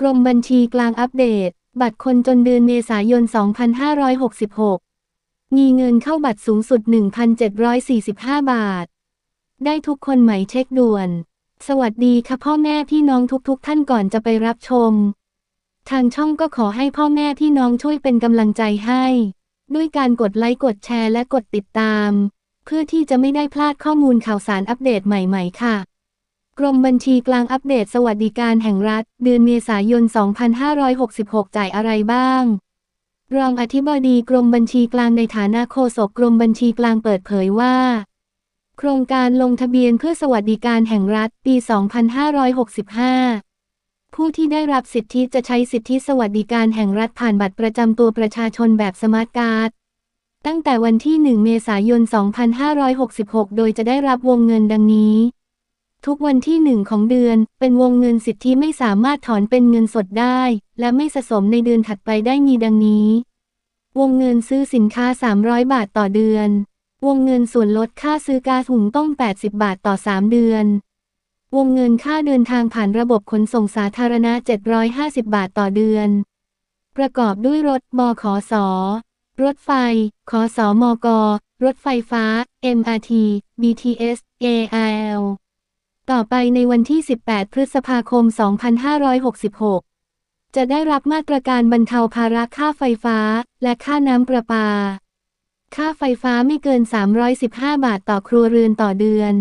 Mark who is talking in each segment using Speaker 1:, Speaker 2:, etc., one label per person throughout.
Speaker 1: กรมบัญชีกลางอัปเดต บัตรคนจนเดือนเมษายน 2566 มีเงินเข้าบัตรสูงสุด 1,745 บาท ได้ทุกคนไหมเช็คด่วน สวัสดีค่ะพ่อแม่พี่น้องทุกๆทท่านก่อนจะไปรับชม ทางช่องก็ขอให้พ่อแม่พี่น้องช่วยเป็นกำลังใจให้ ด้วยการกดไลค์กดแชร์และกดติดตาม เพื่อที่จะไม่ได้พลาดข้อมูลข่าวสารอัปเดตใหม่ ๆ ค่ะ กรมบัญชีกลางอัปเดตสวัสดิการแห่งรัฐ เดือนเมษายน 2566 จ่ายอะไรบ้าง รองอธิบดีกรมบัญชีกลางในฐานะโฆษกกรมบัญชีกลางเปิดเผยว่า โครงการลงทะเบียนเพื่อสวัสดิการแห่งรัฐ ปี 2565 ผู้ที่ได้รับสิทธิจะใช้สิทธิสวัสดิการแห่งรัฐผ่านบัตรประจำตัวประชาชนแบบสมาร์ทการ์ดตั้งแต่วันที่ 1 เมษายน 2566 โดยจะได้รับวงเงินดังนี้ ทุกวันที่หนึ่งของเดือน เป็นวงเงินสิทธิไม่สามารถถอนเป็นเงินสดได้ และไม่สะสมในเดือนถัดไปได้มีดังนี้ วงเงินซื้อสินค้า 300 บาทต่อเดือน วงเงินส่วนลดค่าซื้อกาหุงต้ม 80 บาทต่อ 3 เดือน วงเงินค่าเดินทางผ่านระบบขนส่งสาธารณะ 750 บาทต่อเดือน ประกอบด้วยรถบขสรถไฟ ขสมก รถไฟฟ้า MRT BTS ARL ต่อไปในวันที่ 18 พฤษภาคม 2566 จะได้รับมาตรการบรรเทาภาระค่าไฟฟ้า และค่าน้ำประปา ค่าไฟฟ้าไม่เกิน 315 บาทต่อครัวเรือนต่อเดือน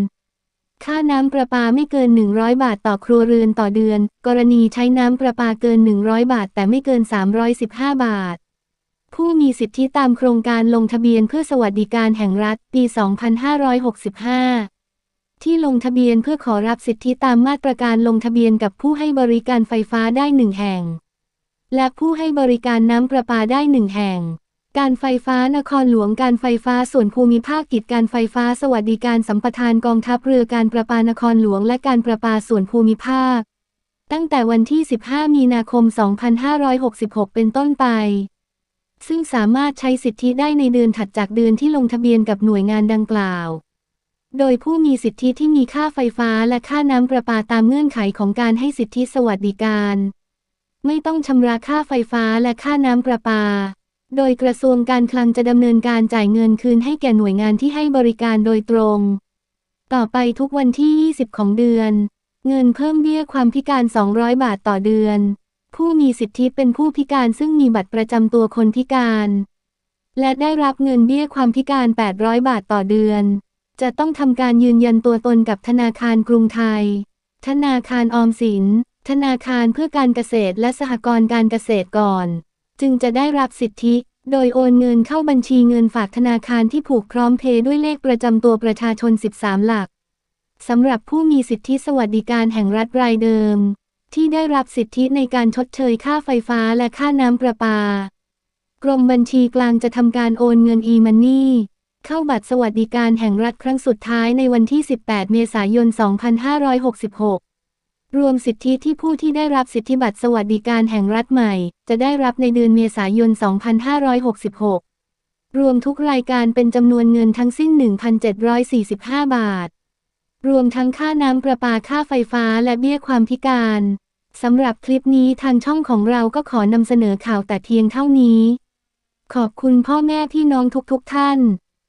Speaker 1: ค่าน้ำประปาไม่เกิน 100 บาทต่อครัวเรือนต่อเดือน กรณีใช้น้ำประปาเกิน 100 บาท แต่ไม่เกิน 315 บาท ผู้มีสิทธิตามโครงการลงทะเบียนเพื่อสวัสดิการแห่งรัฐ ปี 2565 ที่ลงทะเบียนเพื่อขอรับสิทธิตามมาตรการลงทะเบียนกับผู้ให้บริการไฟฟ้าได้หนึ่งแห่ง และผู้ให้บริการน้ำประปาได้หนึ่งแห่ง การไฟฟ้านครหลวงการไฟฟ้าส่วนภูมิภาคกิจการไฟฟ้าสวัสดิการสัมปทานกองทัพเรือการประปานครหลวงและการประปาส่วนภูมิภาค ตั้งแต่วันที่ 15 มีนาคม 2566 เป็นต้นไปซึ่งสามารถใช้สิทธิได้ในเดือนถัดจากเดือนที่ลงทะเบียนกับหน่วยงานดังกล่าว โดยผู้มีสิทธิที่มีค่าไฟฟ้าและค่าน้ำประปาตามเงื่อนไขของการให้สิทธิสวัสดิการ ไม่ต้องชำระค่าไฟฟ้าและค่าน้ำประปา โดยกระทรวงการคลังจะดำเนินการจ่ายเงินคืนให้แก่หน่วยงานที่ให้บริการโดยตรง ต่อไปทุกวันที่ 20 ของเดือน เงินเพิ่มเบี้ยความพิการ 200 บาทต่อเดือน ผู้มีสิทธิเป็นผู้พิการซึ่งมีบัตรประจำตัวคนพิการ และได้รับเงินเบี้ยความพิการ 800 บาทต่อเดือน จะต้องทำการยืนยันตัวตนกับธนาคารกรุงไทย ธนาคารออมสิน ธนาคารเพื่อการเกษตรและสหกรณ์การเกษตรก่อน จึงจะได้รับสิทธิ โดยโอนเงินเข้าบัญชีเงินฝากธนาคารที่ผูกพร้อมเพย์ด้วยเลขประจำตัวประชาชน 13 หลักสำหรับผู้มีสิทธิสวัสดิการแห่งรัฐรายเดิม ที่ได้รับสิทธิในการชดเชยค่าไฟฟ้าและค่าน้ำประปา กรมบัญชีกลางจะทำการโอนเงิน e-money เข้าบัตรสวัสดิการแห่งรัฐครั้งสุดท้ายในวันที่ 18 เมษายน 2566 รวมสิทธิที่ผู้ที่ได้รับสิทธิบัตรสวัสดิการแห่งรัฐใหม่ จะได้รับในเดือนเมษายน 2566 รวมทุกรายการเป็นจำนวนเงินทั้งสิ้น 1,745 บาท รวมทั้งค่าน้ำประปาค่าไฟฟ้าและเบี้ยความพิการสำหรับคลิปนี้ทางช่องของเราก็ขอนำเสนอข่าวแต่เพียงเท่านี้ ขอบคุณพ่อแม่พี่น้องทุกๆทท่าน